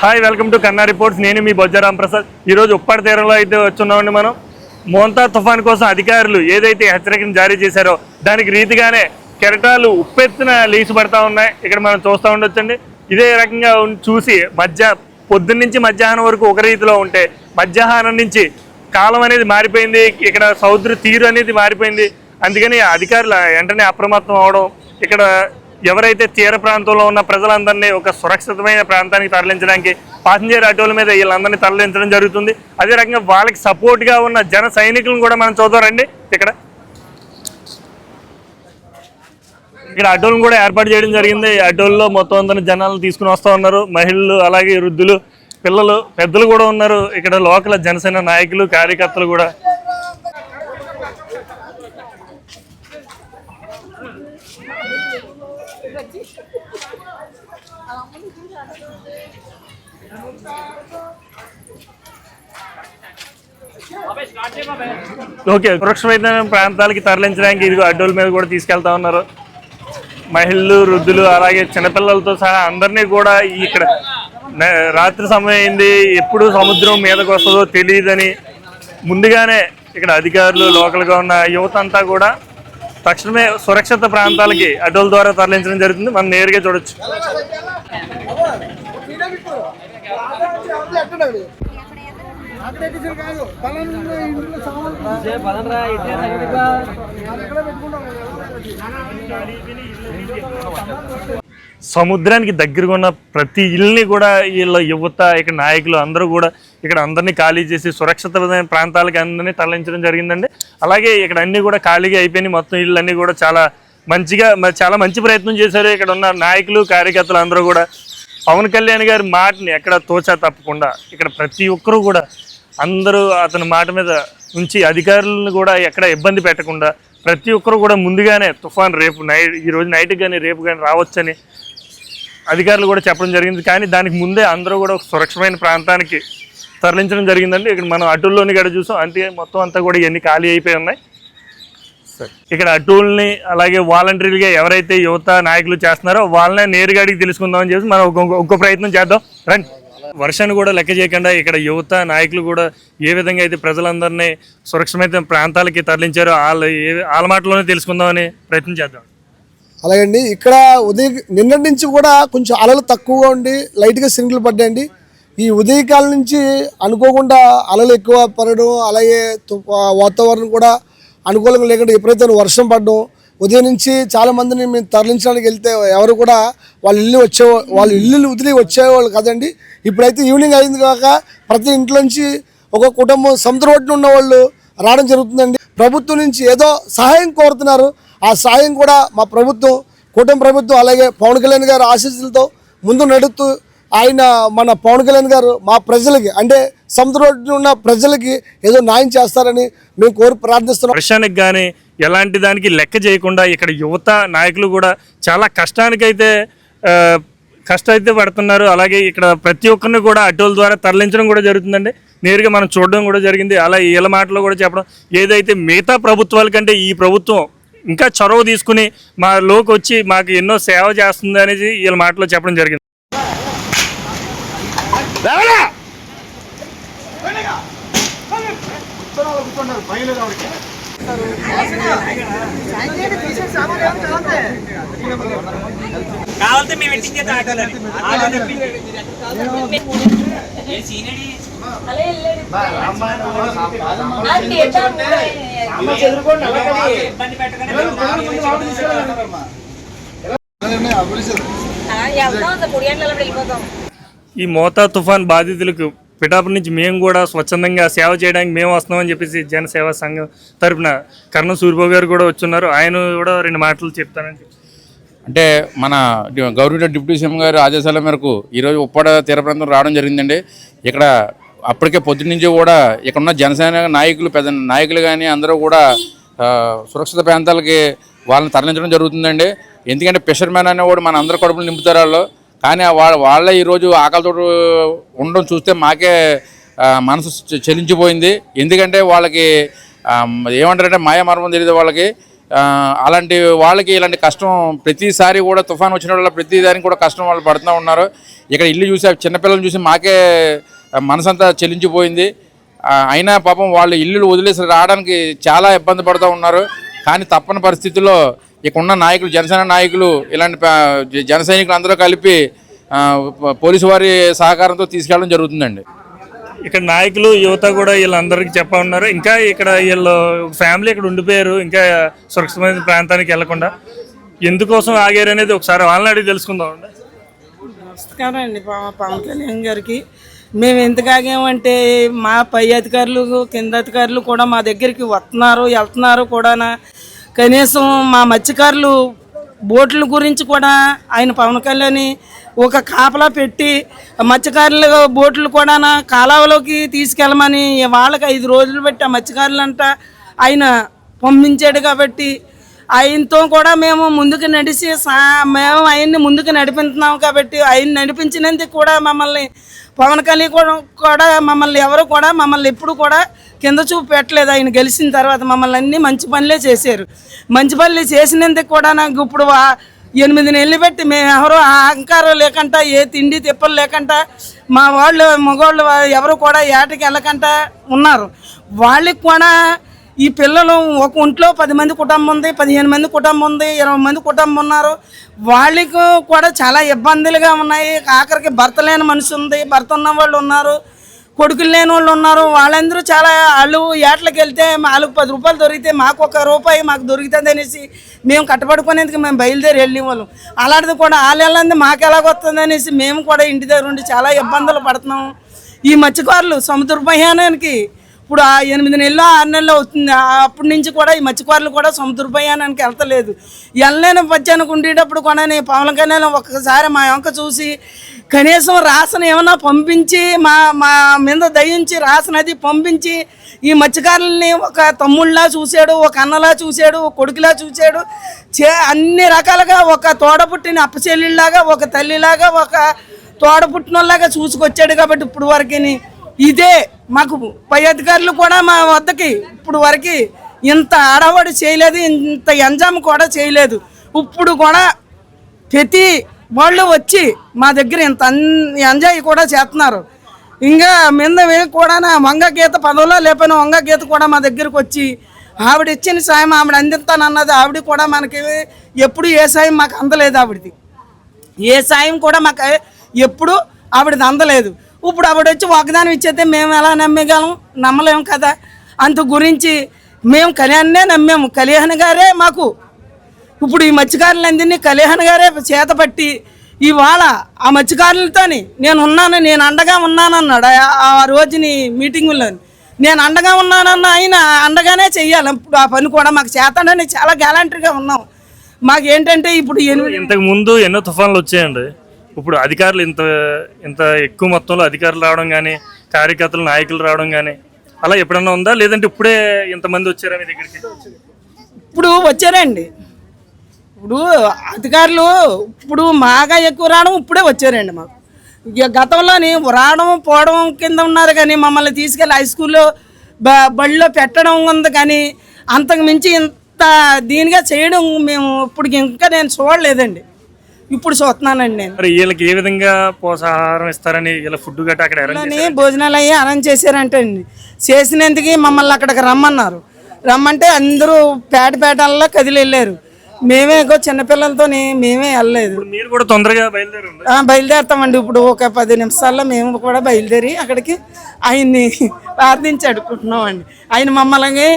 Hi welcome to Kanna reports. నేను మీ బొజ్జారాం ప్రసాద్ ఈరోజు ఉప్పాడ తీరంలో అయితే వచ్చున్నామండి మనం. మోంతా తుఫాన్ కోసం అధికారులు ఏదైతే హెచ్చరికను జారీ చేశారో దానికి రీతిగానే కెరటాలు ఉప్పెత్తున లేచి పడతా ఉన్నాయి. ఇక్కడ మనం చూస్తూ ఉండొచ్చండి. ఇదే రకంగా చూసి మధ్య పొద్దున్న నుంచి మధ్యాహ్నం వరకు ఒక రీతిలో ఉంటే మధ్యాహ్నం నుంచి కాలం అనేది మారిపోయింది. ఇక్కడ సముద్ర తీరు అనేది మారిపోయింది. అందుకని అధికారులు వెంటనే అప్రమత్తం అవడం ఇక్కడ ఎవరైతే తీర ప్రాంతంలో ఉన్న ప్రజలందరినీ ఒక సురక్షితమైన ప్రాంతానికి తరలించడానికి పాసింజర్ ఆటోల మీద వీళ్ళందరినీ తరలించడం జరుగుతుంది. అదే రకంగా వాళ్ళకి సపోర్ట్గా ఉన్న జన సైనికులను కూడా మనం చూద్దామండి ఇక్కడ. ఇక్కడ ఆటోలను కూడా ఏర్పాటు చేయడం జరిగింది. ఈ ఆటోల్లో మొత్తం అందరిని జనాలను తీసుకుని వస్తూ ఉన్నారు. మహిళలు అలాగే వృద్ధులు పిల్లలు పెద్దలు కూడా ఉన్నారు. ఇక్కడ లోకల్ జనసేన నాయకులు కార్యకర్తలు కూడా ఓకే సురక్షితమైన ప్రాంతాలకి తరలించడానికి ఇదిగో అడ్డోల మీద కూడా తీసుకెళ్తా ఉన్నారు. మహిళలు వృద్ధులు అలాగే చిన్నపిల్లలతో సహా అందరినీ కూడా ఇక్కడ రాత్రి సమయం అయింది ఎప్పుడు సముద్రం మీదకు వస్తుందో తెలియదని ముందుగానే ఇక్కడ అధికారులు లోకల్గా ఉన్న యువత అంతా కూడా తక్షణమే సురక్షిత ప్రాంతాలకి అడ్డోల ద్వారా తరలించడం జరుగుతుంది. మనం నేరుగా చూడొచ్చు. సముద్రానికి దగ్గరగా ఉన్న ప్రతి ఇల్ని కూడా వీళ్ళ యువత ఇక్కడ నాయకులు అందరూ కూడా ఇక్కడ అందరినీ ఖాళీ చేసి సురక్షితమైన ప్రాంతాలకి అందరినీ తరలించడం జరిగిందండి. అలాగే ఇక్కడ అన్ని కూడా ఖాళీగా అయిపోయినాయి. మొత్తం ఇళ్ళు అన్నీ కూడా చాలా మంచిగా చాలా మంచి ప్రయత్నం చేశారు ఇక్కడ ఉన్న నాయకులు కార్యకర్తలు అందరూ కూడా. పవన్ కళ్యాణ్ గారి మాటని ఎక్కడ తోచా తప్పకుండా ఇక్కడ ప్రతి ఒక్కరూ కూడా అందరూ అతని మాట మీద ఉంచి అధికారులను కూడా ఎక్కడ ఇబ్బంది పెట్టకుండా ప్రతి ఒక్కరు కూడా ముందుగానే తుఫాన్ రేపు నైట్ ఈ రోజు నైట్ కానీ రేపు కానీ రావచ్చని అధికారులు కూడా చెప్పడం జరిగింది. కానీ దానికి ముందే అందరూ కూడా ఒక సురక్షితమైన ప్రాంతానికి తరలించడం జరిగిందండి. ఇక్కడ మనం అటూల్లోని కూడా చూసాం. అంతే మొత్తం అంతా కూడా ఇవన్నీ ఖాళీ అయిపోయి ఉన్నాయి. ఇక్కడ అటూల్ని అలాగే వాలంటీర్గా ఎవరైతే యువత నాయకులు చేస్తున్నారో వాళ్ళనే నేరుగా అడిగి తెలుసుకుందామని చెప్పి మనం ఒక- ఇంకో ప్రయత్నం చేద్దాం. రండి. వర్షాన్ని కూడా లెక్క చేయకుండా ఇక్కడ యువత నాయకులు కూడా ఏ విధంగా అయితే ప్రజలందరినీ సురక్షితమైన ప్రాంతాలకి తరలించారో వాళ్ళ ఏ వాళ్ళ మాటలోనే తెలుసుకుందామని ప్రయత్నం చేద్దాం. అలాగండి ఇక్కడ ఉదయం నిన్నటి నుంచి కూడా కొంచెం అలలు తక్కువగా ఉండి లైట్గా సింగిల్ పడ్డాయండి. ఈ ఉదయకాలం నుంచి అనుకోకుండా అలలు ఎక్కువ పడడం అలాగే వాతావరణం కూడా అనుకూలంగా లేకుండా ఎప్పుడైతే వర్షం పడడం ఉదయం నుంచి చాలా మందిని మేము తరలించడానికి వెళ్తే ఎవరు కూడా వాళ్ళ ఇల్లు వచ్చే వాళ్ళ ఇల్లు వదిలి వచ్చేవాళ్ళు కదండి. ఇప్పుడైతే ఈవినింగ్ అయింది కాక ప్రతి ఇంట్లో నుంచి ఒక కుటుంబం సముద్ర ఒడ్డున ఉన్న వాళ్ళు రావడం జరుగుతుందండి. ప్రభుత్వం నుంచి ఏదో సహాయం కోరుతున్నారు. ఆ సహాయం కూడా మా ప్రభుత్వం కూటమి ప్రభుత్వం అలాగే పవన్ కళ్యాణ్ గారు ఆశీస్సులతో ముందు నడుస్తూ ఆయన మన పవన్ కళ్యాణ్ గారు మా ప్రజలకి అంటే సముద్ర ఒడ్డున ఉన్న ప్రజలకి ఏదో న్యాయం చేస్తారని మేము కోరి ప్రార్థిస్తున్నాం. వర్షానికి కానీ ఎలాంటి దానికి లెక్క చేయకుండా ఇక్కడ యువత నాయకులు కూడా చాలా కష్టానికైతే కష్టం అయితే పడుతున్నారు. అలాగే ఇక్కడ ప్రతి ఒక్కరిని కూడా అటోల ద్వారా తరలించడం కూడా జరుగుతుందండి. నేరుగా మనం చూడడం కూడా జరిగింది. అలా వీళ్ళ మాటలో కూడా చెప్పడం. ఏదైతే మిగతా ప్రభుత్వాల కంటే ఈ ప్రభుత్వం ఇంకా చొరవ తీసుకుని మా లోకి వచ్చి మాకు ఎన్నో సేవ చేస్తుంది అనేది వీళ్ళ మాటలో చెప్పడం జరిగింది. కావాలంటే మేము వెళ్ళిపోతాం ఈ మోతా తుఫాన్ బాధితులకు పిఠాపురం నుంచి మేము కూడా స్వచ్ఛందంగా సేవ చేయడానికి మేము వస్తున్నామని చెప్పేసి జనసేవ సంఘం తరపున కర్ణ సూర్యబాబు గారు కూడా వచ్చున్నారు. ఆయన కూడా రెండు మాటలు చెప్తానని అంటే మన గవర్నమెంట్ డిప్యూటీ సీఎం గారి ఆదేశాల మేరకు ఈరోజు ఉప్పాడ తీర ప్రాంతం రావడం జరిగిందండి. ఇక్కడ అప్పటికే పొద్దున్న నుంచి కూడా ఇక్కడ ఉన్న జనసేన నాయకులు పెద్ద నాయకులు కానీ అందరూ కూడా సురక్షిత ప్రాంతాలకి వాళ్ళని తరలించడం జరుగుతుందండి. ఎందుకంటే ఫిషర్మెన్ అనేవాడు మన అందరి కడుపులు నింపుతారు వాళ్ళు. కానీ వాళ్ళ వాళ్ళే ఈరోజు ఆకలితో ఉండడం చూస్తే మాకే మనసు చెలించిపోయింది. ఎందుకంటే వాళ్ళకి ఏమంటారంటే మాయామర్మం తెలియదు వాళ్ళకి. అలాంటి వాళ్ళకి ఇలాంటి కష్టం ప్రతిసారి కూడా తుఫాన్ వచ్చిన వల్ల ప్రతి దానికి కూడా కష్టం వాళ్ళు పడుతూ ఉన్నారు. ఇక్కడ ఇల్లు చూసి చిన్నపిల్లలు చూసి మాకే మనసంతా చెల్లించిపోయింది అయినా పాపం వాళ్ళు ఇల్లు వదిలేసి రావడానికి చాలా ఇబ్బంది పడుతూ ఉన్నారు. కానీ తప్పని పరిస్థితుల్లో ఇక్కడ ఉన్న నాయకులు జనసేన నాయకులు ఇలాంటి జన సైనికులు అందరూ కలిపి పోలీసు వారి సహకారంతో తీసుకెళ్ళడం జరుగుతుందండి. ఇక్కడ నాయకులు యువత కూడా వీళ్ళందరికీ చెప్పా ఉన్నారు. ఇంకా ఇక్కడ వీళ్ళు ఫ్యామిలీ ఇక్కడ ఉండిపోయారు. ఇంకా సురక్షితమైన ప్రాంతానికి వెళ్ళకుండా ఎందుకోసం ఆగారు అనేది ఒకసారి వాళ్ళని అడిగి తెలుసుకుందాం అండి. నమస్కారం అండి పవ- పవన్ కళ్యాణ్ గారికి. మేము ఎందుకు ఆగామంటే మా పై అధికారులు కింద అధికారులు కూడా మా దగ్గరికి వస్తున్నారు వెళ్తున్నారు కూడా కనీసం మా మత్స్యకారులు బోట్ల గురించి కూడా ఆయన పవన్ కళ్యాణ్ ఒక కాపలా పెట్టి మత్స్యకారుల బోట్లు కూడా కాలువలోకి తీసుకెళ్ళమని వాళ్ళకి ఐదు రోజులు పెట్టి ఆ మత్స్యకారులంట ఆయన పంపించాడు కాబట్టి ఆయనతో కూడా మేము ముందుకు నడిచి సా- మేము ఆయన్ని ముందుకు నడిపిస్తున్నాం కాబట్టి ఆయన నడిపించినందుకు కూడా మమ్మల్ని పవన్ కళ్యాణ్ కూడా కూడా మమ్మల్ని ఎవరు కూడా మమ్మల్ని ఎప్పుడు కూడా కింద చూపు పెట్టలేదు. ఆయన గెలిచిన తర్వాత మమ్మల్ని అన్ని మంచి పనులే చేశారు. మంచి పనులు చేసినందుకు కూడా నాకు ఇప్పుడు ఎనిమిది నెలలు పెట్టి మేము ఎవరో అహంకారం లేకుండా ఏ తిండి తిప్పలు లేకుండా మా వాళ్ళు మగవాళ్ళు ఎవరు కూడా ఏటకి వెళ్ళకుండా ఉన్నారు. వాళ్ళకి కూడా ఈ పిల్లలు ఒక ఒంట్లో పది మంది కుటుంబం ఉంది పదిహేను మంది కుటుంబం ఉంది ఇరవై మంది కుటుంబం ఉన్నారు. వాళ్ళకు కూడా చాలా ఇబ్బందులుగా ఉన్నాయి. ఆఖరికి భర్త లేని మనిషి ఉంది భర్త ఉన్న వాళ్ళు ఉన్నారు. కొడుకులు లేని వాళ్ళు ఉన్నారు. వాళ్ళందరూ చాలా వాళ్ళు ఏట్లకి వెళ్తే వాళ్ళకి పది రూపాయలు దొరికితే మాకు ఒక రూపాయి మాకు దొరుకుతుంది అనేసి మేము కట్టబడుకునేందుకు మేము బయలుదేరి వెళ్ళే వాళ్ళం అలాంటిది కూడా వాళ్ళు వెళ్ళంది మాకు ఎలాగొస్తుంది అనేసి మేము కూడా ఇంటి దగ్గర ఉండి చాలా ఇబ్బందులు పడుతున్నాము ఈ మత్స్యకారులు సముద్ర ప్రయాణానికి ఇప్పుడు ఆ ఎనిమిది నెలలు ఆరు నెలలు అవుతుంది. అప్పటి నుంచి కూడా ఈ మత్స్యకారులు కూడా సముద్ర ప్రయాణానికి వెళ్తలేదు. వెళ్ళలేని పచ్చానికి ఉండేటప్పుడు కూడా నేను పవన్ కళ్యాణ్ ఒక్కసారి మా యొక్క చూసి కనీసం రాసన ఏమైనా పంపించి మా మా మీద దయించి రాసన అది పంపించి ఈ మత్స్యకారుల్ని ఒక తమ్ముళ్ళలా చూశాడు ఒక అన్నలా చూశాడు ఒక కొడుకులా చూశాడు చే అన్ని రకాలుగా ఒక తోడ పుట్టిన అప్పచెల్లిలాగా ఒక తల్లిలాగా ఒక తోడపుట్టినలాగా చూసుకొచ్చాడు కాబట్టి ఇప్పుడు వరకుని ఇదే మాకు పై అధికారులు కూడా మా వద్దకి ఇప్పుడు వరకు ఇంత ఆడవాడు చేయలేదు ఇంత ఎంజామ్ కూడా చేయలేదు. ఇప్పుడు కూడా ప్రతి వాళ్ళు వచ్చి మా దగ్గర ఇంత ఎంజాయ్ కూడా చేస్తున్నారు. ఇంకా మీద కూడా నా వంగ గీత పదవిలో లేకపోయినా వంగ గీత కూడా మా దగ్గరకు వచ్చి ఆవిడ ఇచ్చిన సాయం ఆవిడ అందిస్తానన్నది ఆవిడ కూడా మనకి ఎప్పుడు ఏ సాయం మాకు అందలేదు ఆవిడది. ఏ సాయం కూడా మాకు ఎప్పుడు ఆవిడది అందలేదు. ఇప్పుడు అప్పుడు వచ్చి వాగ్దానం ఇచ్చేస్తే మేము ఎలా నమ్మగలం? నమ్మలేము కదా. అంత గురించి మేము కళ్యాణ్నే నమ్మాము. కళ్యాణ్ గారే మాకు. ఇప్పుడు ఈ మత్స్యకారులందరినీ కళ్యాణ్ గారే చేతపట్టి ఇవాళ ఆ మత్స్యకారులతోని నేను ఉన్నాను నేను అండగా ఉన్నానన్నాడు ఆ- రోజుని మీటింగుల్లో నేను అండగా ఉన్నానన్న ఆయన అండగానే చెయ్యాలి. ఇప్పుడు ఆ పని కూడా మాకు చేతనని చాలా గ్యాలంటరీగా ఉన్నాం. మాకు ఏంటంటే ఇప్పుడు ఇంతకు ముందు ఎన్నో తుఫాన్లు వచ్చాయండి. ఇప్పుడు అధికారులు ఇంత ఇంత ఎక్కువ మొత్తంలో అధికారులు రావడం కానీ కార్యకర్తలు నాయకులు రావడం కానీ అలా ఎప్పుడన్నా ఉందా? లేదంటే ఇప్పుడే ఇంతమంది వచ్చారా మీ దగ్గరికి? ఇప్పుడు వచ్చారండి. ఇప్పుడు అధికారులు ఇప్పుడు మాగా ఎక్కువ రావడం ఇప్పుడే వచ్చారండి మాకు. గతంలోని రావడం పోవడం కింద ఉన్నారు కానీ మమ్మల్ని తీసుకెళ్ళి హై స్కూల్లో బ బడిలో పెట్టడం ఉంది కానీ అంతకు మించి ఇంత దీనిగా చేయడం మేము ఇప్పుడు ఇంకా నేను చూడలేదండి. ఇప్పుడు చూస్తున్నానండి నేను. మరి వీళ్ళకి ఏ విధంగా పోషాహారం ఇస్తారని ఇలా ఫుడ్ గట్రా అక్కడ arrange భోజనాలు అయ్యి అరేంజ్ చేశారంటే అండి చేసినందుకు మమ్మల్ని అక్కడికి రమ్మన్నారు. రమ్మంటే అందరూ పేట పేటల్లో కదిలి వెళ్ళారు. మేమే ఇంకో చిన్నపిల్లలతో మేమే వెళ్ళలేదు. ఇప్పుడు మీరు కూడా తొందరగా బయలుదేరండి. ఆ, బయలుదేరుతామండి. ఇప్పుడు ఒక పది నిమిషాల్లో మేము కూడా బయలుదేరి అక్కడికి ఆయన్ని ప్రార్థించి అడుగుతున్నామండి ఆయన మమ్మల్ని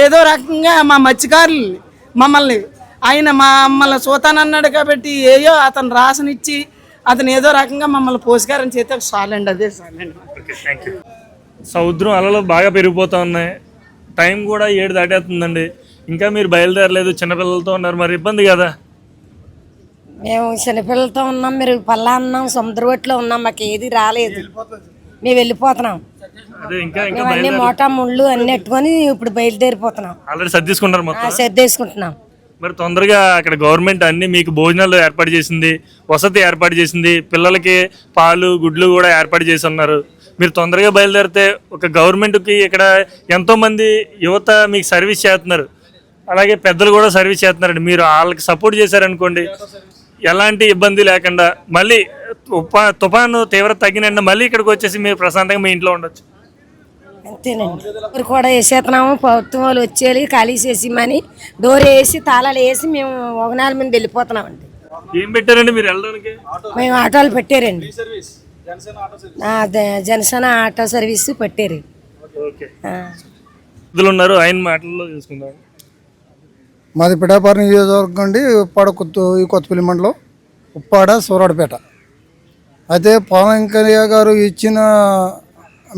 ఏదో రకంగా మా మత్స్యకారులు మమ్మల్ని ఆయన మా మమ్మల్ని చూతానన్నాడు కాబట్టి ఏయో అతను రాసనిచ్చి అతను ఏదో రకంగా మమ్మల్ని పోషకారం చేస్తే చాలండి అదే చాలండి ఓకే థ్యాంక్ యూ సముద్రం అలలు బాగా పెరిగిపోతా ఉన్నాయి. టైం కూడా ఏడు దాటేస్తుందండి. ఇంకా మీరు బయలుదేరలేదు. చిన్నపిల్లలతో ఉన్నారు. మరి ఇబ్బంది కదా? మేము చిన్నపిల్లలతో ఉన్నాం. మీరు పల్లా ఉన్నాం సముద్ర ఒట్లో ఉన్నాం. మాకు ఏది రాలేదు. మేము వెళ్ళిపోతున్నాం. అదే ఇంకా ఇంకా మేము అన్ని మోటా ముళ్ళు అన్ని ఎట్టుకొని ఇప్పుడు బయలుదేరిపోతున్నాం. ఆల్రెడీ సర్దేసుకుంటున్నాం. మరి తొందరగా అక్కడ గవర్నమెంట్ అన్ని మీకు భోజనాలు ఏర్పాటు చేసింది వసతి ఏర్పాటు చేసింది పిల్లలకి పాలు గుడ్లు కూడా ఏర్పాటు చేసి ఉన్నారు మీరు తొందరగా బయలుదేరితే ఒక గవర్నమెంట్కి ఇక్కడ ఎంతోమంది యువత మీకు సర్వీస్ చేస్తున్నారు. అలాగే పెద్దలు కూడా సర్వీస్ చేస్తున్నారండి. మీరు వాళ్ళకి సపోర్ట్ చేశారనుకోండి ఎలాంటి ఇబ్బంది లేకుండా మళ్ళీ తుఫా తుఫాను తీవ్రత తగ్గినండి మళ్ళీ ఇక్కడికి వచ్చేసి మీరు ప్రశాంతంగా మీ ఇంట్లో ఉండొచ్చు. అంతేనండి డోర్ కూడా వేసేస్తున్నాము ప్రభుత్వం వాళ్ళు వచ్చేది ఖాళీ చేసిమని డోర్ వేసి తాళాలు వేసి మేము ఒకనాల మీద వెళ్ళిపోతున్నామండి. ఏం పెట్టారండి మీరు వెళ్ళడానికి? మేము ఆటోలు పెట్టారండి. జనసేన ఆటో సర్వీస్ పెట్టారు. ఉన్నారు ఆయన మాటల్లో చూసుకుందాం మాది పిఠాపురం నియోజకవర్గం అండి ఉప్పాడ కొత్త ఈ కొత్తపల్లి మండలం ఉప్పాడ సూరాడపేట. అయితే పవన్ వెంకయ్య గారు ఇచ్చిన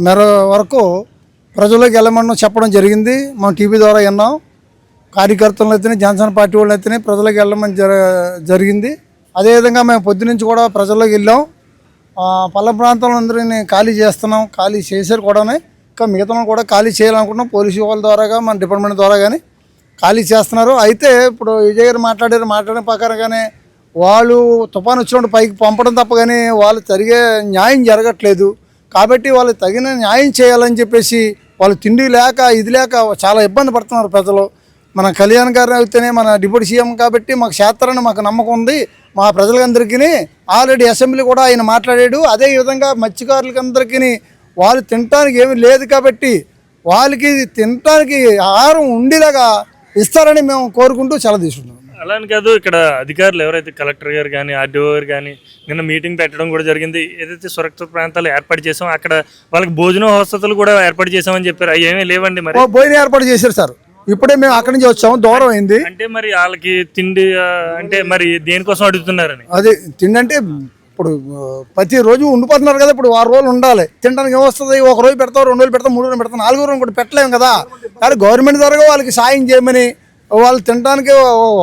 మేర వరకు ప్రజలకు వెళ్ళమని చెప్పడం జరిగింది. మనం టీవీ ద్వారా విన్నాం. కార్యకర్తలను అయితేనే జనసేన పార్టీ వాళ్ళు అయితేనే ప్రజలకు వెళ్ళమని జర జరిగింది. అదేవిధంగా మేము పొద్దునుంచి కూడా ప్రజల్లోకి వెళ్ళాం. ఆ, పల్ల ప్రాంతంలో అందరినీ ఖాళీ చేస్తున్నాం. ఖాళీ చేశారు కూడానే. ఇంకా మిగతా కూడా ఖాళీ చేయాలనుకుంటున్నాం. పోలీసు వాళ్ళ ద్వారాగా మన డిపార్ట్మెంట్ ద్వారా కానీ ఖాళీ చేస్తున్నారు. అయితే ఇప్పుడు విజయ్ గారు మాట్లాడారు. మాట్లాడిన ప్రకారంగానే వాళ్ళు తుఫాను వచ్చినప్పుడు పైకి పంపడం తప్ప కానీ వాళ్ళు జరిగే న్యాయం జరగట్లేదు. కాబట్టి వాళ్ళు తగిన న్యాయం చేయాలని చెప్పేసి వాళ్ళు తిండి లేక ఇది లేక చాలా ఇబ్బంది పడుతున్నారు ప్రజలు. మన కళ్యాణ్ గారు అయితేనే మన డిప్యూటీ సీఎం కాబట్టి మాకు చేస్తారని మాకు నమ్మకం ఉంది. మా ప్రజలందరికీ ఆల్రెడీ అసెంబ్లీ కూడా ఆయన మాట్లాడాడు. అదే విధంగా మత్స్యకారులకి అందరికీ వాళ్ళు తినటానికి ఏమీ లేదు కాబట్టి వాళ్ళకి తినటానికి ఆహారం ఉండేలాగా ఇస్తారని మేము కోరుకుంటూ చాలా తీసుకుంటున్నాం. అలా అని కాదు ఇక్కడ అధికారులు ఎవరైతే కలెక్టర్ గారు కానీ ఆర్డీఓ గారు కానీ నిన్న మీటింగ్ పెట్టడం కూడా జరిగింది. ఏదైతే సురక్షిత ప్రాంతాలు ఏర్పాటు చేసాం అక్కడ వాళ్ళకి భోజన వసతులు కూడా ఏర్పాటు చేసామని చెప్పారు. అవి ఏమీ లేవండి మరి. భోజనం ఏర్పాటు చేశారు సార్. ఇప్పుడే మేము అక్కడి నుంచి వచ్చాము దూరం అయింది. అంటే మరి వాళ్ళకి తిండి అంటే మరి దేనికోసం అడుగుతున్నారని? అది తిండంటే ఇప్పుడు ఆ, ప్రతి రోజు ఉండిపోతున్నారు కదా ఇప్పుడు వారం రోజులు ఉండాలి. తినడానికి ఏమొస్తుంది ఒక రోజు పెడతాం రెండు రోజులు పెడతాం మూడు రోజులు పెడతాం నాలుగు రోజులు కూడా పెట్టలేము కదా. కానీ గవర్నమెంట్ ద్వారా వాళ్ళకి సాయం చేయమని వాళ్ళు తినడానికి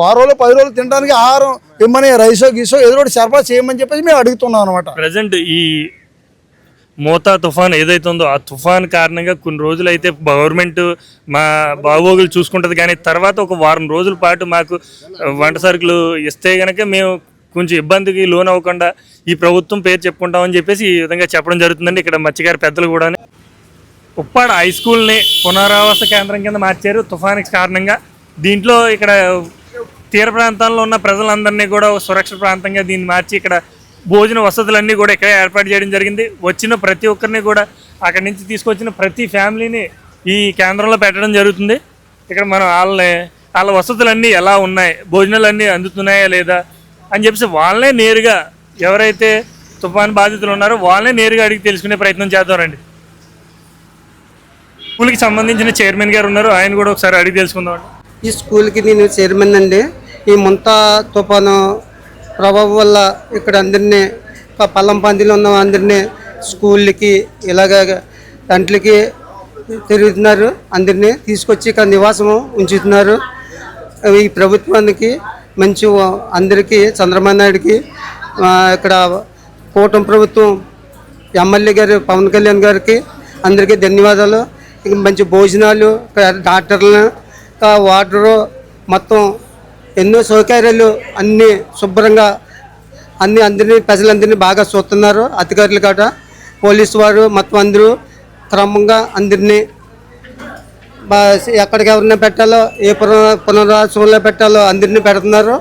వారం రోజులు పది రోజులు తినడానికి ఆహారం ఇమ్మని రైసో గీసో ఏదో ఒకటి సరఫరా చేయమని చెప్పేసి మేము అడుగుతున్నాం అనమాట ప్రజెంట్ ఈ మోతా తుఫాన్ ఏదైతుందో ఉందో ఆ తుఫాన్ కారణంగా కొన్ని రోజులు అయితే గవర్నమెంట్ మా బాగోగులు చూసుకుంటుంది. కానీ తర్వాత ఒక వారం రోజుల పాటు మాకు వంట సరుకులు ఇస్తే గనక మేము కొంచెం ఇబ్బందికి లోన్ అవ్వకుండా ఈ ప్రభుత్వం పేరు చెప్పుకుంటామని చెప్పేసి ఈ విధంగా చెప్పడం జరుగుతుందండి. ఇక్కడ మత్స్యకారి పెద్దలు కూడా ఉప్పాడ హై స్కూల్ని పునరావాస కేంద్రం కింద మార్చారు. తుఫానికి కారణంగా దీంట్లో ఇక్కడ తీర ప్రాంతాల్లో ఉన్న ప్రజలందరినీ కూడా ఒక సురక్షిత ప్రాంతంగా దీన్ని మార్చి ఇక్కడ భోజన వసతులన్నీ కూడా ఇక్కడ ఏర్పాటు చేయడం జరిగింది. వచ్చిన ప్రతి ఒక్కరిని కూడా అక్కడి నుంచి తీసుకొచ్చిన ప్రతి ఫ్యామిలీని ఈ కేంద్రంలో పెట్టడం జరుగుతుంది. ఇక్కడ మనం వాళ్ళని వాళ్ళ వసతులన్నీ ఎలా ఉన్నాయి భోజనాలన్నీ అందుతున్నాయా లేదా అని చెప్పేసి వాళ్ళనే నేరుగా ఎవరైతే తుఫాన్ బాధితులు ఉన్నారో వాళ్ళనే నేరుగా అడిగి తెలుసుకునే ప్రయత్నం చేద్దాం రండి. స్కూల్కి సంబంధించిన చైర్మన్ గారు ఉన్నారు ఆయన కూడా ఒకసారి అడిగి తెలుసుకుందాం ఈ స్కూల్కి నేను చైర్మన్ అండి. ఈ ముంతా తుఫాను ప్రభావం వల్ల ఇక్కడ అందరినీ పల్లం పందిలో ఉన్న అందరినీ స్కూళ్ళకి ఇలాగ దాంట్లకి తిరుగుతున్నారు. అందరినీ తీసుకొచ్చి ఇక్కడ నివాసం ఉంచుతున్నారు. ఈ ప్రభుత్వానికి మంచి అందరికీ చంద్రబాబు నాయుడికి ఇక్కడ కూటమి ప్రభుత్వం ఎమ్మెల్యే గారు పవన్ కళ్యాణ్ గారికి అందరికీ ధన్యవాదాలు. మంచి భోజనాలు డాక్టర్లను డాక్టర్లు ఇంకా మొత్తం ఎన్నో సౌకర్యాలు అన్నీ శుభ్రంగా అన్ని అందరినీ ప్రజలందరినీ బాగా చూస్తున్నారు. అధికారులు కాట పోలీసు వారు మొత్తం అందరూ క్రమంగా అందరినీ ఎక్కడికి ఎవరిని పెట్టాలో ఏ పునర పునరావాసంలో పెట్టాలో అందరినీ పెడుతున్నారు.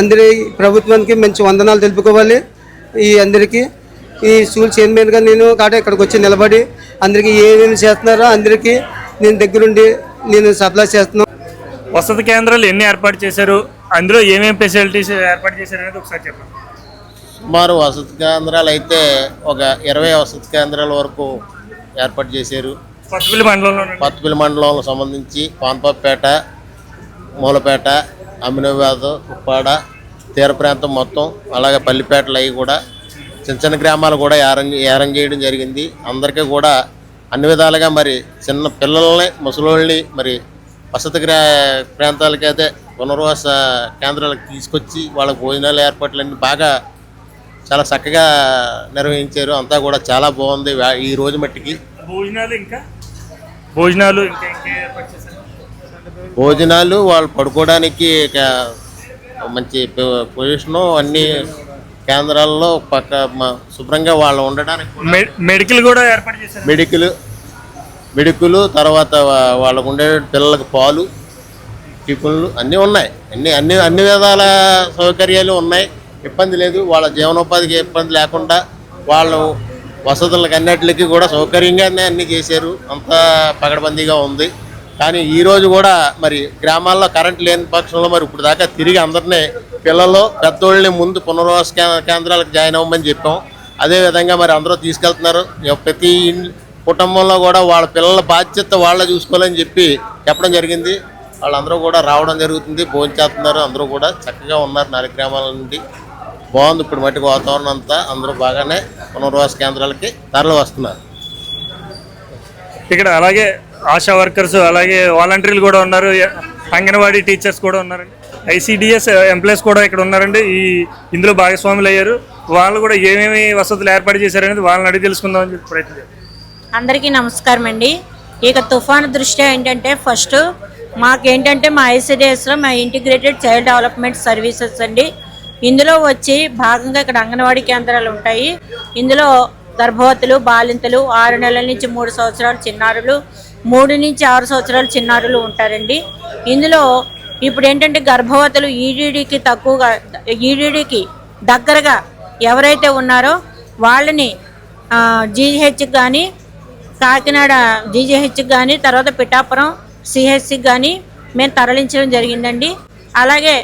అందరి ప్రభుత్వానికి మంచి వందనాలు తెలుపుకోవాలి ఈ అందరికీ. ఈ స్కూల్ చైర్మన్గా నేను కాట ఇక్కడికి వచ్చి నిలబడి అందరికీ ఏమేమి చేస్తున్నారో అందరికీ నేను దగ్గరుండి నేను సప్లై చేస్తున్నాను. వసతి కేంద్రాలు ఎన్ని ఏర్పాటు చేశారు? అందులో ఏమేమి ఫెసిలిటీస్ ఏర్పాటు చేశారు అనేది ఒకసారి చెప్పండి. సుమారు వసతి కేంద్రాలు అయితే ఒక ఇరవై వసతి కేంద్రాల వరకు ఏర్పాటు చేశారు. కొత్తపల్లి మండలంలో పత్తిపల్లి మండలంలో సంబంధించి పాన్పాపేట మూలపేట అమినాబాద్ ఉప్పాడ తీర ప్రాంతం మొత్తం అలాగే పల్లిపేటలు అవి కూడా చిన్న చిన్న గ్రామాలు కూడా ఏరం ఏరం చేయడం జరిగింది. అందరికీ కూడా అన్ని విధాలుగా మరి చిన్న పిల్లల్ని ముసలోళ్ళని మరి వసతి గ్రా ప్రాంతాలకి అయితే పునర్వాస కేంద్రాలకు తీసుకొచ్చి వాళ్ళకి భోజనాలు ఏర్పాట్లన్నీ బాగా చాలా చక్కగా నిర్వహించారు. అంతా కూడా చాలా బాగుంది. ఈ రోజు మట్టికి. భోజనాలు ఇంకా? భోజనాలు భోజనాలు వాళ్ళు పడుకోవడానికి మంచి పొజిషను అన్ని కేంద్రాల్లో పక్క మ- శుభ్రంగా వాళ్ళు ఉండడానికి మెడికల్ కూడా ఏర్పాటు చేశారు. మెడికల్ మెడికల్ తర్వాత వాళ్ళకు ఉండే పిల్లలకు పాలు టిఫిన్లు అన్నీ ఉన్నాయి. అన్ని అన్ని అన్ని విధాల సౌకర్యాలు ఉన్నాయి. ఇబ్బంది లేదు. వాళ్ళ జీవనోపాధికి ఇబ్బంది లేకుండా వాళ్ళు వసతులకు అన్నిటికీ కూడా సౌకర్యంగానే అన్నీ చేశారు. అంతా పగడబందీగా ఉంది. కానీ ఈ రోజు కూడా మరి గ్రామాల్లో కరెంట్ లేని పక్షంలో మరి ఇప్పుడు దాకా తిరిగి అందరినీ పిల్లలు పెద్దోళ్ళని ముందు పునర్వాస కేంద్రాలకు జాయిన్ అవ్వమని చెప్పాం. అదేవిధంగా మరి అందరూ తీసుకెళ్తున్నారు. ప్రతి కుటుంబంలో కూడా వాళ్ళ పిల్లల బాధ్యత వాళ్ళే చూసుకోవాలని చెప్పి చెప్పడం జరిగింది. వాళ్ళందరూ కూడా రావడం జరుగుతుంది. భోంచేస్తున్నారు అందరూ కూడా చక్కగా ఉన్నారు. నాలుగు గ్రామాల నుండి. బాగుంది ఇప్పుడు మట్టికి వాతావరణం అంతా. అందరూ బాగానే పునర్వాస కేంద్రాలకి తరలి వస్తున్నారు. ఇక్కడ అలాగే ఆశా వర్కర్స్ అలాగే వాలంటీర్లు కూడా ఉన్నారు. అంగన్వాడీ టీచర్స్ కూడా ఉన్నారండి. ఐసీడిఎస్ ఎంప్లాయీస్ కూడా ఇక్కడ ఉన్నారండి. ఈ ఇందులో భాగస్వాములు అయ్యారు. వాళ్ళు కూడా ఏమేమి వసతులు ఏర్పాటు చేశారనేది వాళ్ళని అడిగి తెలుసుకుందామని చెప్పి ప్రయత్నం అందరికీ నమస్కారం అండి. ఇక తుఫాను దృష్ట్యా ఏంటంటే ఫస్ట్ మాకేంటంటే మా ఐసీడిఎస్లో మా ఇంటిగ్రేటెడ్ చైల్డ్ డెవలప్మెంట్ సర్వీసెస్ అండి. ఇందులో వచ్చి భాగంగా ఇక్కడ అంగన్వాడీ కేంద్రాలు ఉంటాయి. ఇందులో గర్భవతులు బాలింతలు ఆరు నెలల నుంచి మూడు సంవత్సరాలు చిన్నారులు మూడు నుంచి ఆరు సంవత్సరాలు చిన్నారులు ఉంటారండి. ఇందులో ఇప్పుడు ఏంటంటే గర్భవతులు ఈడీడీకి తక్కువగా ఈడీడీకి దగ్గరగా ఎవరైతే ఉన్నారో వాళ్ళని జీహెచ్కి కానీ కాకినాడ జీజీహెచ్కి కానీ తర్వాత పిఠాపురం సిహెచ్సికి కానీ మేము తరలించడం జరిగిందండి. అలాగే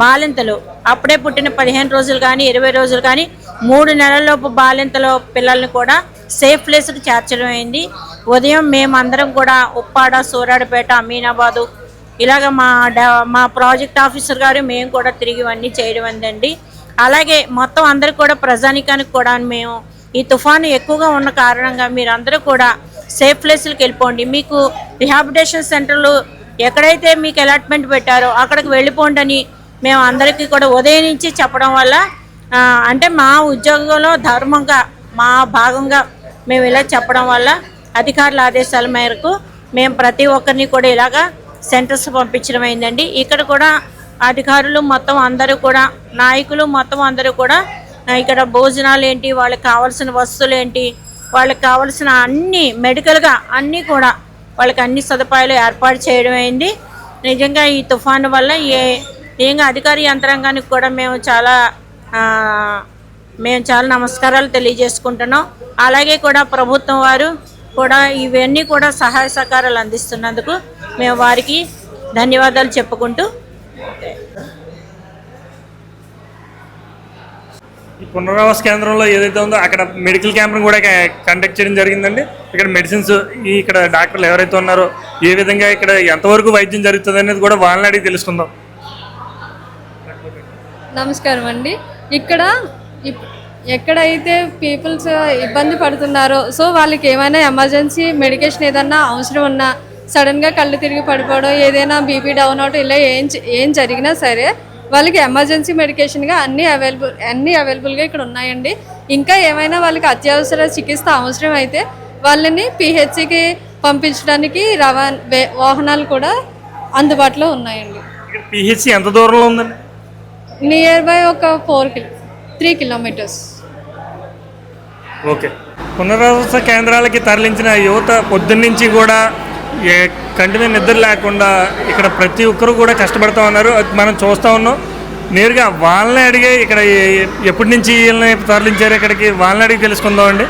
బాలింతలు అప్పుడే పుట్టిన పదిహేను రోజులు కానీ ఇరవై రోజులు కానీ మూడు నెలలలోపు బాలింతలో పిల్లల్ని కూడా సేఫ్ ప్లేస్కి చేర్చడం అయింది ఉదయం మేమందరం కూడా ఉప్పాడ సూరాడపేట అమీనాబాదు ఇలాగ మా మా ప్రాజెక్ట్ ఆఫీసర్ గారు మేము కూడా తిరిగి ఇవన్నీ చేయడం అందండి. అలాగే మొత్తం అందరు కూడా ప్రజానికానికి కూడా మేము ఈ తుఫాను ఎక్కువగా ఉన్న కారణంగా మీరందరూ కూడా సేఫ్ ప్లేస్లకు వెళ్ళిపోండి. మీకు రిహాబిటేషన్ సెంటర్లు ఎక్కడైతే మీకు అలాట్మెంట్ పెట్టారో అక్కడికి వెళ్ళిపోండి అని మేము అందరికీ కూడా ఉదయం నుంచి చెప్పడం వల్ల అంటే మా ఉద్యోగంలో ధర్మంగా మా భాగంగా మేము ఇలా చెప్పడం వల్ల అధికారుల ఆదేశాల మేరకు మేము ప్రతి ఒక్కరిని కూడా ఇలాగా సెంటర్స్ పంపించడం అయిందండి. ఇక్కడ కూడా అధికారులు మొత్తం అందరూ కూడా నాయకులు మొత్తం అందరూ కూడా ఇక్కడ భోజనాలు ఏంటి వాళ్ళకి కావాల్సిన వస్తువులు ఏంటి వాళ్ళకి కావాల్సిన అన్ని మెడికల్గా అన్నీ కూడా వాళ్ళకి అన్ని సదుపాయాలు ఏర్పాటు చేయడం అయింది. నిజంగా ఈ తుఫాను వల్ల ఏ నిజంగా అధికారి యంత్రాంగానికి కూడా మేము చాలా మేము చాలా నమస్కారాలు తెలియజేసుకుంటున్నాం. అలాగే కూడా ప్రభుత్వం వారు కూడా ఇవన్నీ కూడా సహాయ సహకారాలు అందిస్తున్నందుకు మేము వారికి ధన్యవాదాలు చెప్పుకుంటూ ఈ పునరావాస కేంద్రంలో ఏదైతే ఉందో అక్కడ మెడికల్ క్యాంప్ను కూడా కండక్ట్ చేయడం జరిగిందండి. ఇక్కడ మెడిసిన్స్ ఈ ఇక్కడ డాక్టర్లు ఎవరైతే ఉన్నారో ఏ విధంగా ఇక్కడ ఎంతవరకు వైద్యం జరుగుతుంది అనేది కూడా వాళ్ళని అడిగి తెలుసుకుందాం. నమస్కారం అండి. ఇక్కడ ఇప్- ఎక్కడైతే పీపుల్స్ ఇబ్బంది పడుతున్నారో సో వాళ్ళకి ఏమైనా ఎమర్జెన్సీ మెడికేషన్ ఏదన్నా అవసరం ఉన్నా సడన్గా కళ్ళు తిరిగి పడిపోవడం ఏదైనా బీపీ డౌన్ అవడం ఇలా ఏం ఏం జరిగినా సరే వాళ్ళకి ఎమర్జెన్సీ మెడికేషన్గా అన్నీ అవైలబుల్ అన్నీ అవైలబుల్గా ఇక్కడ ఉన్నాయండి. ఇంకా ఏమైనా వాళ్ళకి అత్యవసర చికిత్స అవసరం అయితే వాళ్ళని పిహెచ్సికి పంపించడానికి రవా వే- వాహనాలు కూడా అందుబాటులో ఉన్నాయండి. పిహెచ్సి ఎంత దూరంలో ఉందండి? నియర్ బై ఒక four kilo. Three kilometres. Okay. పునరావాస కేంద్రాలకి తరలించిన యువత పొద్దున్నుంచి కూడా ఏ కంటి మీద నిద్ర లేకుండా ఇక్కడ ప్రతి ఒక్కరు కూడా కష్టపడుతూ ఉన్నారు. అది మనం చూస్తూ ఉన్నాం. నేరుగా వాళ్ళని అడిగే ఇక్కడ ఎప్పటి నుంచి వీళ్ళని తరలించారు ఇక్కడికి? వాళ్ళని అడిగి తెలుసుకుందామండి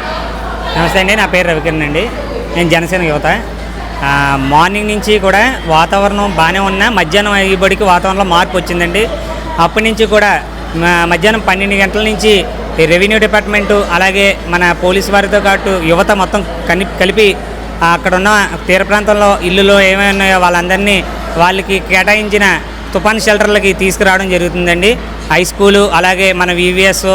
నమస్తే అండి. నా పేరు రవికిరణ్ అండి. నేను జనసేన యువత. ఆ, మార్నింగ్ నుంచి కూడా వాతావరణం బాగానే ఉన్నా. మధ్యాహ్నం అయ్యేబడికి వాతావరణంలో మార్పు వచ్చిందండి. అప్పటి నుంచి కూడా మధ్యాహ్నం పన్నెండు గంటల నుంచి రెవెన్యూ డిపార్ట్మెంటు అలాగే మన పోలీసు వారితో పాటు యువత మొత్తం కని కలిపి అక్కడున్న అక్కడ ఉన్న తీర ప్రాంతంలో ఇల్లులో ఏమేమి ఉన్నాయో వాళ్ళందరినీ వాళ్ళకి కేటాయించిన తుఫాన్ షెల్టర్లకి తీసుకురావడం జరుగుతుందండి. హై స్కూలు అలాగే మన వివిఎస్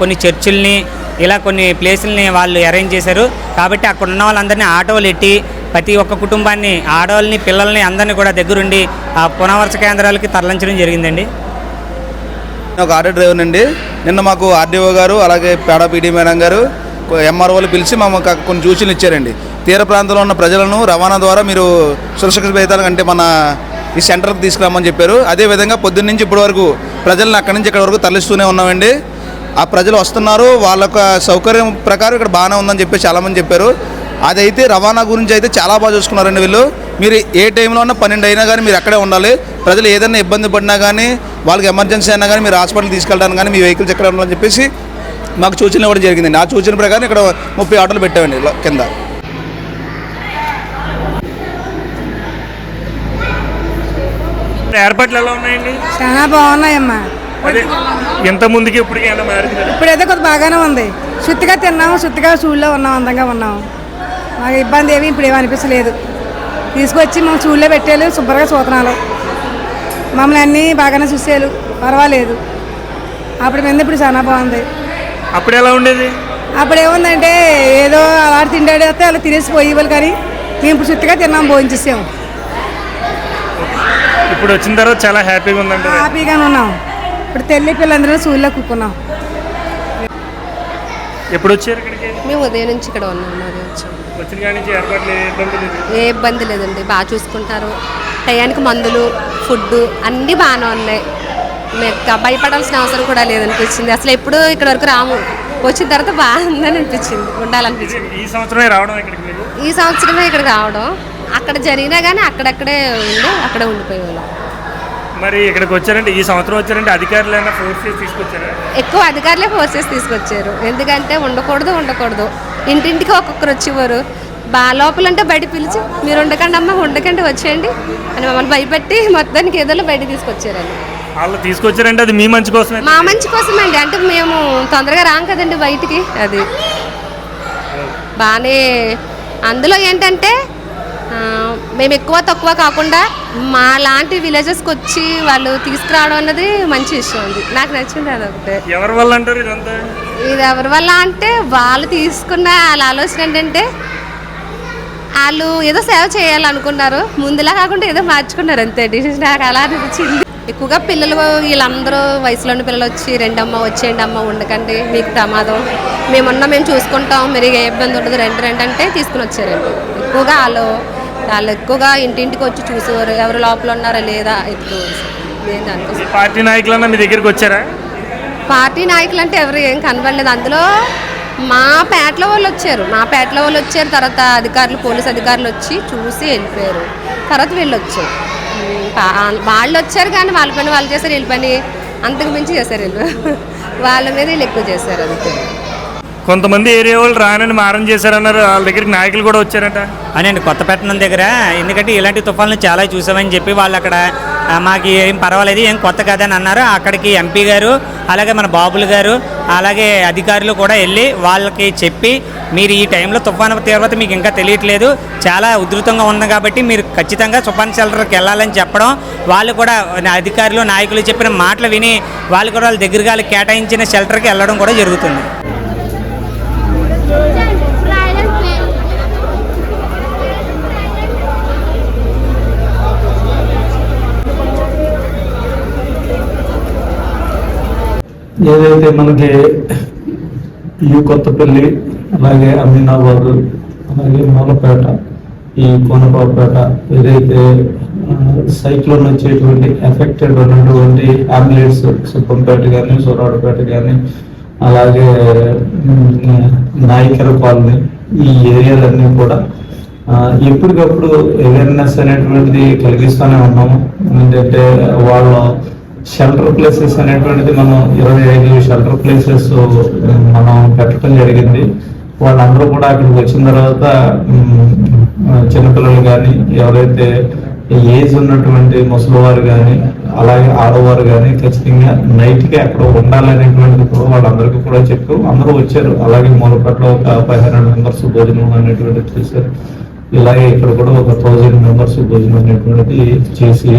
కొన్ని చర్చిల్ని ఇలా కొన్ని ప్లేసుల్ని వాళ్ళు అరేంజ్ చేశారు. కాబట్టి అక్కడ ఉన్న వాళ్ళందరినీ ఆటోలు ఎట్టి ప్రతి ఒక్క కుటుంబాన్ని ఆడవాళ్ళని పిల్లల్ని అందరినీ కూడా దగ్గరుండి ఆ పునర్వాస కేంద్రాలకి తరలించడం జరిగిందండి. ఒక ఆటో డ్రైవర్ అండి. నిన్న మాకు ఆర్డీఓ గారు అలాగే పేడ పీడీ మేడం గారు ఎంఆర్ఓలు పిలిచి మాకు కొన్ని సూచనలు ఇచ్చారండి. తీర ప్రాంతంలో ఉన్న ప్రజలను రవాణా ద్వారా మీరు సురక్షిత భేదాలకు అంటే మన ఈ సెంటర్కి తీసుకురామని చెప్పారు. అదేవిధంగా పొద్దున్న నుంచి ఇప్పటి వరకు ప్రజలను అక్కడి నుంచి ఇక్కడ వరకు తరలిస్తూనే ఉన్నామండి. ఆ ప్రజలు వస్తున్నారు వాళ్ళ యొక్క సౌకర్యం ప్రకారం ఇక్కడ బాగానే ఉందని చెప్పి చాలామంది చెప్పారు. అదైతే రవాణా గురించి అయితే చాలా బాగా చూసుకున్నారండి వీళ్ళు. మీరు ఏ టైంలో ఉన్నా పన్నెండు అయినా కానీ మీరు అక్కడే ఉండాలి. ప్రజలు ఏదైనా ఇబ్బంది పడినా కానీ వాళ్ళకి ఎమర్జెన్సీ అయినా కానీ మీరు హాస్పిటల్ తీసుకెళ్ళడానికి కానీ మీ వెహికల్స్ ఎక్కడ ఉండాలని చెప్పేసి మాకు సూచనలు ఇవ్వడం జరిగిందండి. ఆ సూచన ప్రకారం ఇక్కడ ముప్పై ఆటోలు పెట్టామండి కింద. ఏర్పాట్లు ఎలా ఉన్నాయండి? చాలా బాగున్నాయమ్మా. ఎంత ముందుకి మారిందా? ఇప్పుడైతే కొద్ది బాగానే ఉంది. శుద్ధిగా తిన్నాము శుద్ధిగా షూల్లో ఉన్నాం అందంగా ఉన్నాము మాకు ఇబ్బంది ఏమి ఇప్పుడు ఏమీ అనిపించలేదు తీసుకొచ్చి మా షూల్లో పెట్టేలు శుభ్రంగా చూతనాలు మమ్మల్ని అన్నీ బాగానే చూసేలు పర్వాలేదు. అప్పుడు మీద ఇప్పుడు చాలా బాగుంది. అప్పుడు ఎలా ఉండేది? అప్పుడు ఏముందంటే ఏదో అలా తిండాడు వస్తే అలా తినేసి పోయేవాళ్ళు కానీ మేము ఇప్పుడు శుద్ధిగా తిన్నాం భోంచేసాము ఇప్పుడు వచ్చిన తర్వాత చాలా హ్యాపీగా ఉందండి హ్యాపీగానే ఉన్నాం. ఇప్పుడు తెల్లి పిల్లలందరూ షూల్లో కూకున్నాం ఎప్పుడు వచ్చారు ఇక్కడికి? మేము ఉదయం నుంచి ఇక్కడ ఉన్నాం ఏ ఇబ్బంది లేదండి. బాగా చూసుకుంటారు. టయానికి మందులు ఫుడ్ అన్నీ బాగానే ఉన్నాయి. భయపడాల్సిన అవసరం కూడా లేదనిపించింది. అసలు ఎప్పుడు ఇక్కడ వరకు రాము. వచ్చిన తర్వాత బాగుందని అనిపించింది. ఉండాలనిపించింది. ఈ సంవత్సరమే రావడం ఈ సంవత్సరమే ఇక్కడ రావడం. అక్కడ జరిగినా కానీ అక్కడక్కడే ఉండి అక్కడే ఉండిపోయేవాళ్ళం. మరి ఇక్కడికి వచ్చారంటే ఈ సంవత్సరం వచ్చారంటే అధికారులు తీసుకొచ్చారా? ఎక్కువ అధికారులే ఫోర్సెస్ తీసుకొచ్చారు. ఎందుకంటే ఉండకూడదు ఉండకూడదు. ఇంటింటికి ఒక్కొక్కరు వచ్చేవారు. బా లోపల అంటే బయట పిలిచి మీరు ఉండకండి అమ్మ ఉండకండి వచ్చేయండి. అని మమ్మల్ని భయపెట్టి మొత్తానికి ఏదో బయట తీసుకొచ్చారండి. వాళ్ళు తీసుకొచ్చారంటే అది మీ మంచి కోసమే. మా మంచి కోసమండి. అంటే మేము తొందరగా రాం కదండి బయటికి అది. బాగానే అందులో ఏంటంటే మేము ఎక్కువ తక్కువ కాకుండా మా లాంటి విలేజెస్కి వచ్చి వాళ్ళు తీసుకురావడం అన్నది మంచి విషయం ఉంది నాకు నచ్చింది అదొకటే ఎవరి వల్ల అంటారు ఇదంతా? ఇది ఎవరి వల్ల అంటే వాళ్ళు తీసుకున్న వాళ్ళ ఆలోచన ఏంటంటే వాళ్ళు ఏదో సేవ చేయాలనుకున్నారు. ముందులా కాకుండా ఏదో మార్చుకున్నారు అంతే. డిసిషన్ నాకు అలా అనిపించింది. ఎక్కువగా పిల్లలు వీళ్ళందరూ వయసులో ఉన్న పిల్లలు వచ్చి రెండమ్మ వచ్చేయండి అమ్మ ఉండకండి మీకు ప్రమాదం. మేమున్నా మేము చూసుకుంటాం మీరు ఏ ఇబ్బంది ఉండదు రెండు రెండు అంటే తీసుకుని వచ్చారండి. ఎక్కువగా వాళ్ళు వాళ్ళు ఎక్కువగా ఇంటింటికి వచ్చి చూసేవారు. ఎవరు లోపల ఉన్నారా లేదా దానికోసం పార్టీ నాయకులన్నా మీ దగ్గరికి వచ్చారా? పార్టీ నాయకులు అంటే ఎవరు ఏం కనబడలేదు. అందులో మా పేటలో వాళ్ళు వచ్చారు. మా పేటలో వాళ్ళు వచ్చారు. తర్వాత అధికారులు పోలీస్ అధికారులు వచ్చి చూసి వెళ్ళిపోయారు. తర్వాత వీళ్ళు వచ్చారు. వాళ్ళు వచ్చారు కానీ వాళ్ళ పని వాళ్ళు చేశారు. వీళ్ళ పని అంతకు మించి చేశారు వీళ్ళు. వాళ్ళ మీద వీళ్ళు ఎక్కువ చేశారు అంతే. కొంతమంది ఏరియా వాళ్ళు రానని మారం చేశారన్నారు. వాళ్ళ దగ్గరికి నాయకులు కూడా వచ్చారట. అనండి కొత్తపట్నం దగ్గర. ఎందుకంటే ఇలాంటి తుఫాన్లు చాలా చూసామని చెప్పి వాళ్ళు అక్కడ మాకు ఏం పర్వాలేదు ఏం కొత్త కదని అన్నారు. అక్కడికి ఎంపీ గారు అలాగే మన బాబులు గారు అలాగే అధికారులు కూడా వెళ్ళి వాళ్ళకి చెప్పి మీరు ఈ టైంలో తుఫాను తీవ్రత మీకు ఇంకా తెలియట్లేదు. చాలా ఉధృతంగా ఉంది కాబట్టి మీరు ఖచ్చితంగా తుఫాన్ షెల్టర్కి వెళ్ళాలని చెప్పడం. వాళ్ళు కూడా అధికారులు నాయకులు చెప్పిన మాటలు విని వాళ్ళు కూడా వాళ్ళ దగ్గరగా కేటాయించిన షెల్టర్కి వెళ్ళడం కూడా జరుగుతుంది. ఏదైతే మనకి ఈ కొత్తపల్లి అలాగే అమీనాబాద్ అలాగే మూలపేట ఈ కోనపాపేట ఏదైతే సైక్లోన్ వచ్చేటువంటి ఎఫెక్టెడ్ ఉన్నటువంటి అంబులెన్స్ సుప్పంపేట కానీ సూరాడుపేట కానీ అలాగే నాయకర కాలనీ ఈ ఏరియాలన్నీ కూడా ఎప్పటికప్పుడు అవేర్నెస్ అనేటువంటిది కలిగిస్తూనే ఉన్నాము. ఏంటంటే వాళ్ళ షెల్టర్ ప్లేసెస్ అనేటువంటిది మనం ఇరవై ఐదు షెల్టర్ ప్లేసెస్ మనం పెట్టడం జరిగింది. వాళ్ళందరూ కూడా అక్కడికి వచ్చిన తర్వాత చిన్నపిల్లలు కానీ ఎవరైతే ఏజ్ ఉన్నటువంటి ముసలివారు కానీ అలాగే ఆడవారు కానీ ఖచ్చితంగా నైట్కి అక్కడ ఉండాలనేటువంటిది కూడా వాళ్ళందరికీ కూడా చెప్పు అందరూ వచ్చారు. అలాగే మూలపట్ల ఒక పదిహేను మెంబర్స్ భోజనం అనేటువంటిది చేశారు. ఇలాగే ఇక్కడ కూడా ఒక థౌజండ్ మెంబర్స్ భోజనం అనేటువంటిది చేసి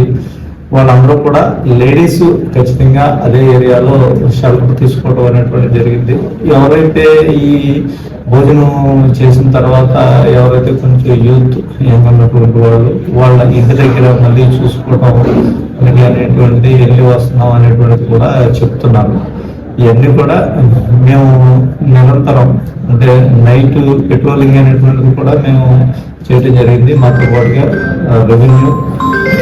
వాళ్ళందరూ కూడా లేడీస్ ఖచ్చితంగా అదే ఏరియాలో షెల్టర్ తీసుకోవడం అనేటువంటి జరిగింది. ఎవరైతే ఈ భోజనం చేసిన తర్వాత ఎవరైతే కొంచెం యూత్ ఏమన్నటువంటి వాళ్ళు వాళ్ళ ఇంటి దగ్గర మళ్ళీ చూసుకోవడం అనేటువంటిది వెళ్ళి వస్తున్నాం అనేటువంటిది కూడా చెప్తున్నారు. ఇవన్నీ కూడా మేము నిరంతరం అంటే నైట్ పెట్రోలింగ్ అనేటువంటిది కూడా మేము చేయడం జరిగింది. మాతో పాటుగా రెవెన్యూ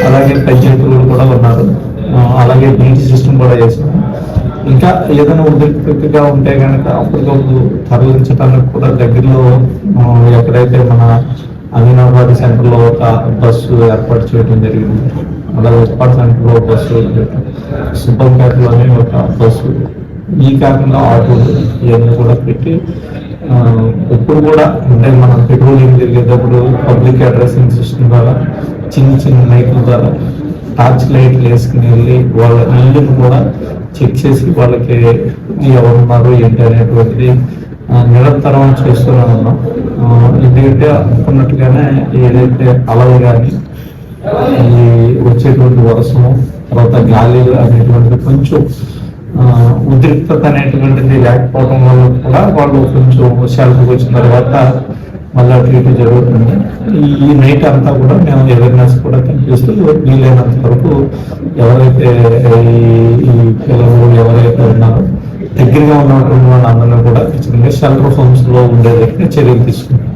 అలాగే పంచాయతీలు కూడా ఉన్నారు. అలాగే నీటి సిస్టమ్ కూడా చేసాము ఇంకా ఏదైనా ఉద్రిక్తతగా ఉంటే కనుక అప్పటికప్పుడు తరలించడానికి కూడా దగ్గరలో ఎక్కడైతే మన అమీనాబాద్ సెంటర్లో ఒక బస్సు ఏర్పాటు చేయడం జరిగింది. అలాగే ఉప్పాడు సెంటర్లో ఒక బస్సు పెట్టాం. సుబ్బంపేటలోనే ఒక బస్సు ఈ కాకుండా ఆటోలు ఇవన్నీ కూడా పెట్టి ఇప్పుడు కూడా అంటే మనం పెట్రోలింగ్ జరిగేటప్పుడు పబ్లిక్ అడ్రస్సింగ్ సిస్టమ్ ద్వారా చిన్న చిన్న లైట్ల ద్వారా టార్చ్ లైట్లు వేసుకుని వెళ్ళి వాళ్ళ ఇల్లును కూడా చెక్ చేసి వాళ్ళకి ఎవరున్నారు ఏంటి అనేటువంటిది నిరంతరం చేస్తూనే ఉన్నాం. ఎందుకంటే అనుకున్నట్టుగానే ఏదైతే అలలు కానీ ఈ వచ్చేటువంటి వర్షము తర్వాత గాలి అనేటువంటిది కొంచెం ఉద్రిక్తత అనేటువంటిది లేకపోవడం వల్ల కూడా వాళ్ళు కొంచెం హుషాలకు వచ్చిన తర్వాత మళ్ళీ అటు ఇటు జరుగుతుంది. ఈ- నైట్ అంతా కూడా మేము అవేర్నెస్ కూడా కనిపిస్తూ వీలైనంత వరకు ఎవరైతే ఈ- ఈ పిల్లలు ఎవరైతే ఉన్నారో దగ్గరగా ఉన్నటువంటి వాళ్ళందరినీ కూడా ఖచ్చితంగా షెల్టర్ హోమ్స్లో ఉండే దగ్గర చర్యలు తీసుకుంటాం.